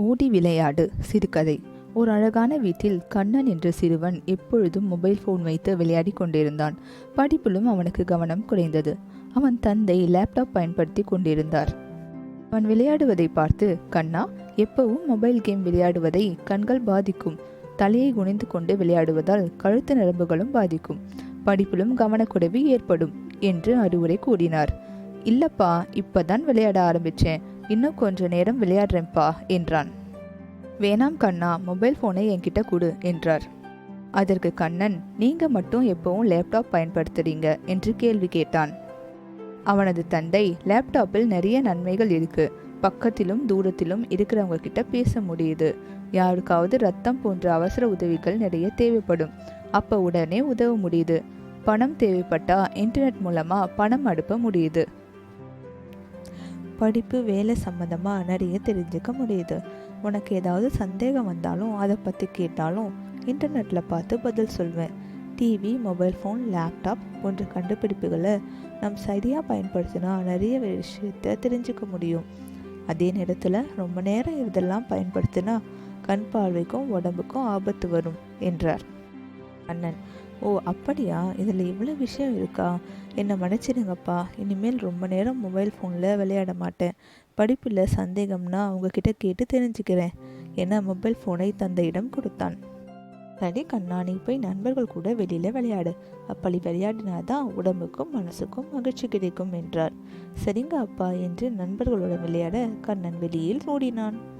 ஓடி விளையாடு சிறுகதை. ஒரு அழகான வீட்டில் கண்ணன் என்ற சிறுவன் எப்பொழுதும் மொபைல் ஃபோன் வைத்து விளையாடி கொண்டிருந்தான். படிப்பிலும் அவனுக்கு கவனம் குறைந்தது. அவன் தந்தை லேப்டாப் பயன்படுத்தி கொண்டிருந்தார். அவன் விளையாடுவதை பார்த்து கண்ணா எப்பவும் மொபைல் கேம் விளையாடுவதை கண்கள் பாதிக்கும். தலையை குனிந்து கொண்டு விளையாடுவதால் கழுத்து நரம்புகளும் பாதிக்கும். படிப்பிலும் கவனக்குறைவு ஏற்படும் என்று அறிவுரை கூறினார். இல்லப்பா இப்பதான் விளையாட ஆரம்பிச்சேன். இன்னும் கொஞ்ச நேரம் விளையாடுறேன்ப்பா என்றான். வேணாம் கண்ணா மொபைல் ஃபோனை என்கிட்ட கொடு என்றார். அதற்கு கண்ணன் நீங்க மட்டும் எப்பவும் லேப்டாப் பயன்படுத்துறீங்க என்று கேள்வி கேட்டான். அவனது தந்தை லேப்டாப்பில் நிறைய நன்மைகள் இருக்கு. பக்கத்திலும் தூரத்திலும் இருக்கிறவங்க கிட்ட பேச முடியுது. யாருக்காவது ரத்தம் போன்ற அவசர உதவிகள் நிறைய தேவைப்படும். அப்ப உடனே உதவ முடியுது. பணம் தேவைப்பட்டா இன்டர்நெட் மூலமா பணம் அனுப்ப முடியுது. படிப்பு வேலை சம்மந்தமாக நிறைய தெரிஞ்சுக்க முடியுது. உனக்கு ஏதாவது சந்தேகம் வந்தாலும் அதை பற்றி கேட்டாலும் இன்டர்நெட்டில் பார்த்து பதில் சொல்வேன். டிவி மொபைல் ஃபோன் லேப்டாப் போன்ற கண்டுபிடிப்புகளை நம் சரியாக பயன்படுத்தினா நிறைய விஷயத்தை தெரிஞ்சுக்க முடியும். அதே நேரத்தில் ரொம்ப நேரம் இதெல்லாம் பயன்படுத்தினா கண் பார்வைக்கும் உடம்புக்கும் ஆபத்து வரும் என்றார். அண்ணன். ஓ அப்படியா? இதில் இவ்வளோ விஷயம் இருக்கா? என்னை மன்னிச்சிடுங்கப்பா. இனிமேல் ரொம்ப நேரம் மொபைல் ஃபோனில் விளையாட மாட்டேன். படிப்பில் சந்தேகம்னா அவங்கக்கிட்ட கேட்டு தெரிஞ்சுக்கிறேன். என மொபைல் ஃபோனை தந்தையிடம் கொடுத்தான். சரி கண்ணா நீ போய் நண்பர்கள் கூட வெளியில் விளையாடு. அப்படி விளையாடினாதான் உடம்புக்கும் மனசுக்கும் மகிழ்ச்சி கிடைக்கும் என்றார். சரிங்க அப்பா என்று நண்பர்களுடன் விளையாட கண்ணன் வெளியில் ஓடினான்.